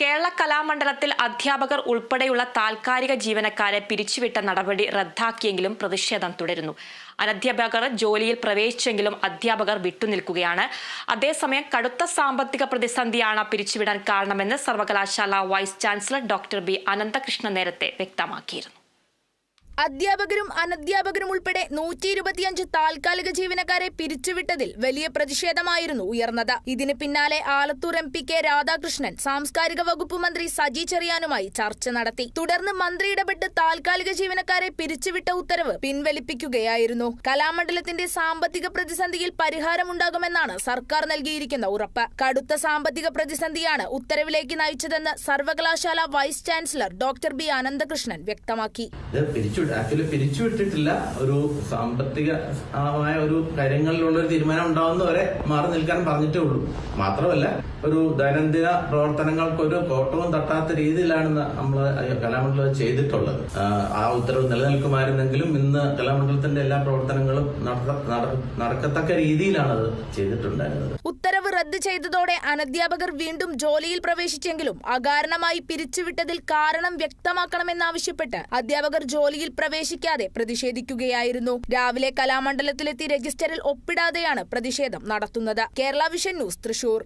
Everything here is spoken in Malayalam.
കേരള കലാമണ്ഡലത്തിൽ അധ്യാപകർ ഉൾപ്പെടെയുള്ള താൽക്കാലിക ജീവനക്കാരെ പിരിച്ചുവിട്ട നടപടി റദ്ദാക്കിയെങ്കിലും പ്രതിഷേധം തുടരുന്നു. അനധ്യാപകർ ജോലിയിൽ പ്രവേശിച്ചെങ്കിലും അധ്യാപകർ വിട്ടുനിൽക്കുകയാണ്. അതേസമയം കടുത്ത സാമ്പത്തിക പ്രതിസന്ധിയാണ് പിരിച്ചുവിടാൻ കാരണമെന്ന് സർവകലാശാല vice chancellor doctor B Ananthakrishnan നേരത്തെ വ്യക്തമാക്കിയിരുന്നു. അധ്യാപകരും അനധ്യാപകരും ഉൾപ്പെടെ നൂറ്റി ഇരുപത്തിയഞ്ച് താൽക്കാലിക ജീവനക്കാരെ പിരിച്ചുവിട്ടതിൽ വലിയ പ്രതിഷേധമായിരുന്നു ഉയർന്നത്. ഇതിന് പിന്നാലെ Alathur M P K Radhakrishnan സാംസ്കാരിക വകുപ്പ് മന്ത്രി സജി ചെറിയാനുമായി ചർച്ച നടത്തി. തുടർന്ന് മന്ത്രി ഇടപെട്ട് താൽക്കാലിക ജീവനക്കാരെ പിരിച്ചുവിട്ട ഉത്തരവ് പിൻവലിപ്പിക്കുകയായിരുന്നു. കലാമണ്ഡലത്തിന്റെ സാമ്പത്തിക പ്രതിസന്ധിയിൽ പരിഹാരമുണ്ടാകുമെന്നാണ് സർക്കാർ നൽകിയിരിക്കുന്ന ഉറപ്പ്. കടുത്ത സാമ്പത്തിക പ്രതിസന്ധിയാണ് ഉത്തരവിലേക്ക് നയിച്ചതെന്ന് സർവകലാശാല vice chancellor doctor B Ananthakrishnan വ്യക്തമാക്കി. ആക്ച്വലി പിരിച്ചുവിട്ടിട്ടില്ല. ഒരു സാമ്പത്തികമായ ഒരു കാര്യങ്ങളിലുള്ള ഒരു തീരുമാനം ഉണ്ടാവുന്ന വരെ മാറി നിൽക്കാൻ പറഞ്ഞിട്ടേ ഉള്ളൂ. മാത്രമല്ല ഒരു ദൈനംദിന പ്രവർത്തനങ്ങൾക്ക് ഒരു കോട്ടവും തട്ടാത്ത രീതിയിലാണ് നമ്മൾ കലാമണ്ഡലം ചെയ്തിട്ടുള്ളത്. ആ, ഉത്തരവ് നിലനിൽക്കുമായിരുന്നെങ്കിലും ഇന്ന് കലാമണ്ഡലത്തിന്റെ എല്ലാ പ്രവർത്തനങ്ങളും നടക്കത്തക്ക രീതിയിലാണ് അത് ചെയ്തിട്ടുണ്ടായിരുന്നത് റദ്ദ് ചെയ്തതോടെ അനധ്യാപകർ വീണ്ടും ജോലിയിൽ പ്രവേശിച്ചെങ്കിലും അകാരണമായി പിരിച്ചുവിട്ടതിൽ കാരണം വ്യക്തമാക്കണമെന്നാവശ്യപ്പെട്ട് അധ്യാപകർ ജോലിയിൽ പ്രവേശിക്കാതെ പ്രതിഷേധിക്കുകയായിരുന്നു. രാവിലെ കലാമണ്ഡലത്തിലെത്തി രജിസ്റ്ററിൽ ഒപ്പിടാതെയാണ് പ്രതിഷേധം നടത്തുന്നത്. Kerala vision news Thrissur.